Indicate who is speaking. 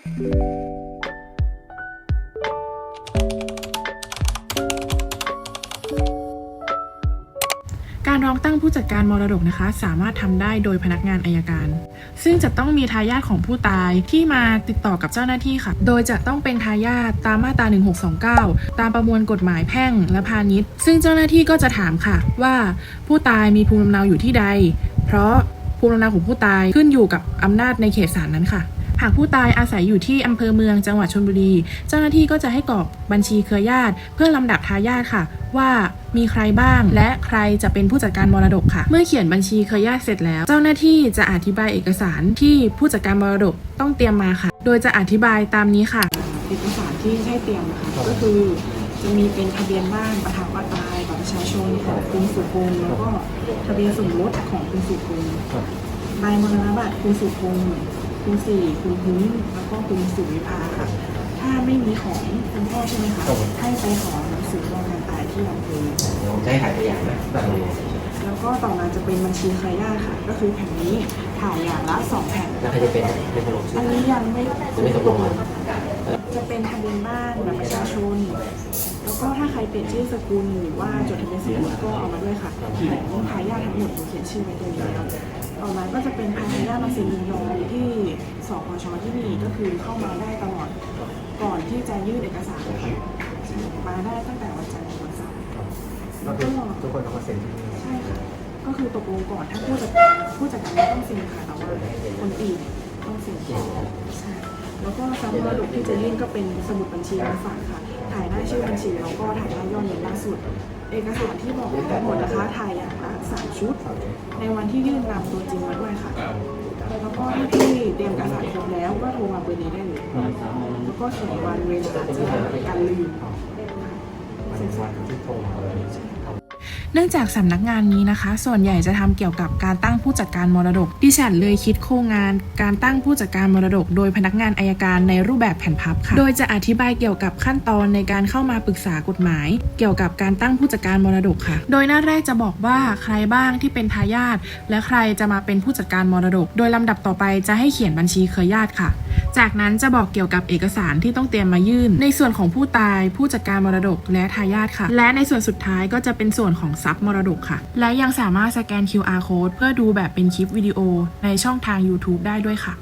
Speaker 1: การร้องตั้งผู้จัดการมรดกนะคะ สามารถทำได้โดยพนักงานอายการ ซึ่งจะต้องมีทายาทของผู้ตายที่มาติดต่อกับเจ้าหน้าที่ค่ะ โดยจะต้องเป็นทายาทตามมาตรา 1629 ตามประมวลกฎหมายแพ่งและพาณิชย์ ซึ่งเจ้าหน้าที่ก็จะถามค่ะ ว่าผู้ตายมีภูมิลำเนาอยู่ที่ใด เพราะภูมิลำเนาของผู้ตายขึ้นอยู่กับอำนาจในเขตศาลนั้นค่ะ หากผู้ตายอาศัยอยู่ที่อำเภอเมืองจังหวัดชลบุรี เจ้าหน้าที่ก็จะให้กรอกบัญชีเครือญาติ เพื่อลำดับทายาทค่ะ ว่ามีใครบ้าง และใครจะเป็นผู้จัดการมรดกค่ะ เมื่อเขียนบัญชีเครือญาติเสร็จแล้ว เจ้าหน้าที่จะอธิบายเอกสารที่ผู้จัดการมรดกต้องเตรียมมาค่ะ โดยจะอธิบายตามนี้ค่ะ เอกสารที่ให้เตรียมนะคะก็คือจะมีเป็นทะเบียนบ้านประทับว่าตายบัตรประชาชนของคุณสุพงศ์แล้วก็ทะเบียนสมรสของคุณสุพงศ์ใบมรณบัตรคุณสุพงศ์ คุณสี่คุณหุ้นแล้วก็คุณสุวิภาค่ะ ถ้าไม่มีของคุณพ่อใช่ไหมคะ
Speaker 2: ครับผม
Speaker 1: ให้ไปขอหนังสือรอการตายที่อำเภอ
Speaker 2: ผมจะให้ถ่ายตัวอย่างนะแบบ
Speaker 1: แล้วก็ต่อมาจะเป็นบัญชีเครญาตค่ะ ก็คือแผ่นนี้ถ่ายอย่างละสองแผ่น
Speaker 2: แล้วใครจะเป็นเป็นคนลงชื่
Speaker 1: อั
Speaker 2: อน
Speaker 1: นี้ยังไม่
Speaker 2: จะไม่ตกลงกัน
Speaker 1: จะเป็นทะเบียนบ้านแบบประชาชน แล้วก็ถ้าใครเปลี่ยนชื่อสกุลหรือว่าจดทะเบียนสมรสก็เอามาด้วยค่ะของทายาททั้งหมดหนูเขียนชื่อไว้ตรงนี้แล้วต่อมาก็จะเป็นทายาทมาเซ็นยินยอมที่ สพชที่นี่ก็คือเข้ามาได้ตลอดก่อนที่จะยื่นเอกสารค่ะมาได้ตั้งแต่วันจันทร์ถึงวันเสาร์
Speaker 2: ก็คือทุกคนเขามาเซ็นที่นี่
Speaker 1: ใช่ค่ะก็คือตกลงก่อนถ้าผู้จัดผู้จัดการไม่ต้องเซ็นค่ะแต่ว่าคนอื่นต้องเซ็นใช่แล้วก็สมุดมรดกที่จะยื่นก็เป็นสมุดบัญชีเงินฝากค่ะ ถ่ายหน้าชื่อบัญชีแล้วก็ถ่ายหน้ายอดเงินล่าสุด เอกสารที่บอกทั้งหมดนะคะถ่ายอย่างละสามชุด ในวันที่ยื่นนำตัวจริงมาด้วยค่ะ แล้วก็ถ้าพี่เตรียมเอกสารครบแล้วก็ โทรมาเบอร์นี้ได้เลยแล้วก็เขียนวันเวลาจะได้ไม่เป็นการลืม เนื่องจากสำนักงานนี้นะคะ ส่วนใหญ่จะทำเกี่ยวกับการตั้งผู้จัดการมรดก ดิฉันเลยคิดโครงงาน การตั้งผู้จัดการมรดก โดยพนักงานอายการในรูปแบบแผ่นพับค่ะ โดยจะอธิบายเกี่ยวกับขั้นตอนในการเข้ามาปรึกษากฎหมาย เกี่ยวกับการตั้งผู้จัดการมรดกค่ะ โดยหน้าแรกจะบอกว่าใครบ้างที่เป็นทายาทและใครจะมาเป็นผู้จัดการมรดก โดยลำดับต่อไปจะให้เขียนบัญชีเครือญาติค่ะ จากนั้นจะบอกเกี่ยวกับเอกสารที่ต้องเตรียมมายื่น ในส่วนของผู้ตาย ผู้จัดการมรดก และทายาทค่ะ และในส่วนสุดท้ายก็จะเป็นส่วนของทรัพย์มรดกค่ะ และยังสามารถสแกน QR code เพื่อดูแบบเป็นคลิปวิดีโอในช่องทาง YouTube ได้ด้วยค่ะ